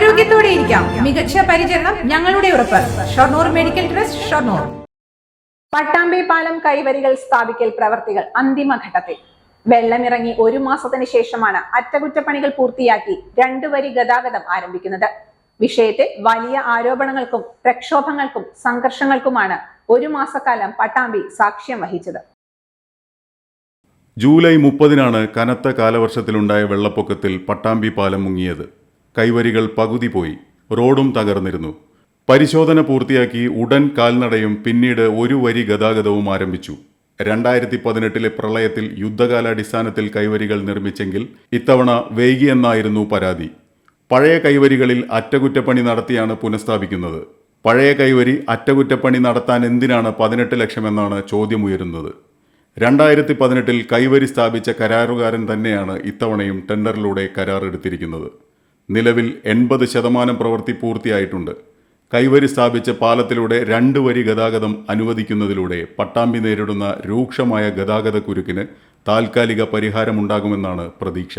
ആരോഗ്യത്തോടെ ഇരിക്കാം. മികച്ച പരിചരണം ഞങ്ങളുടെ ഉറപ്പ്. Shoranur medical trust Shoranur. Pattambi പാലം കൈവരികൾ സ്ഥാപിക്കൽ പ്രവർത്തികൾ അന്തിമഘട്ടത്തിൽ. വെള്ളമിറങ്ങി ഒരു മാസത്തിന് ശേഷമാണ് അറ്റകുറ്റപ്പണികൾ പൂർത്തിയാക്കി രണ്ടു വരി ഗതാഗതം ആരംഭിക്കുന്നത്. വിഷയത്തിൽ വലിയ ആരോപണങ്ങൾക്കും പ്രക്ഷോഭങ്ങൾക്കും സംഘർഷങ്ങൾക്കുമാണ് ഒരു മാസക്കാലം പട്ടാമ്പി സാക്ഷ്യം വഹിച്ചത്. ജൂലൈ മുപ്പതിനാണ് കനത്ത കാലവർഷത്തിലുണ്ടായ വെള്ളപ്പൊക്കത്തിൽ പട്ടാമ്പി പാലം മുങ്ങിയത്. കൈവരികൾ പകുതി പോയി. റോഡും തകർന്നിരുന്നു. പരിശോധന പൂർത്തിയാക്കി ഉടൻ കാൽനടയും പിന്നീട് ഒരു വരി ഗതാഗതവും ആരംഭിച്ചു. രണ്ടായിരത്തി പതിനെട്ടിലെ പ്രളയത്തിൽ യുദ്ധകാലാടിസ്ഥാനത്തിൽ കൈവരികൾ നിർമ്മിച്ചെങ്കിൽ ഇത്തവണ വൈകിയെന്നായിരുന്നു പരാതി. പഴയ കൈവരികളിൽ അറ്റകുറ്റപ്പണി നടത്തിയാണ് പുനഃസ്ഥാപിക്കുന്നത്. പഴയ കൈവരി അറ്റകുറ്റപ്പണി നടത്താൻ എന്തിനാണ് പതിനെട്ട് ലക്ഷമെന്നാണ് ചോദ്യമുയരുന്നത്. രണ്ടായിരത്തി പതിനെട്ടിൽ കൈവരി സ്ഥാപിച്ച കരാറുകാരൻ തന്നെയാണ് ഇത്തവണയും ടെൻഡറിലൂടെ കരാറെടുത്തിരിക്കുന്നത് നിലവിൽ എൺപത് ശതമാനം പ്രവൃത്തി പൂർത്തിയായിട്ടുണ്ട്. കൈവരി സ്ഥാപിച്ച പാലത്തിലൂടെ രണ്ട് വരി ഗതാഗതം അനുവദിക്കുന്നതിലൂടെ പട്ടാമ്പി നേരിടുന്ന രൂക്ഷമായ ഗതാഗത കുരുക്കിന് താൽക്കാലിക പരിഹാരമുണ്ടാകുമെന്നാണ് പ്രതീക്ഷ.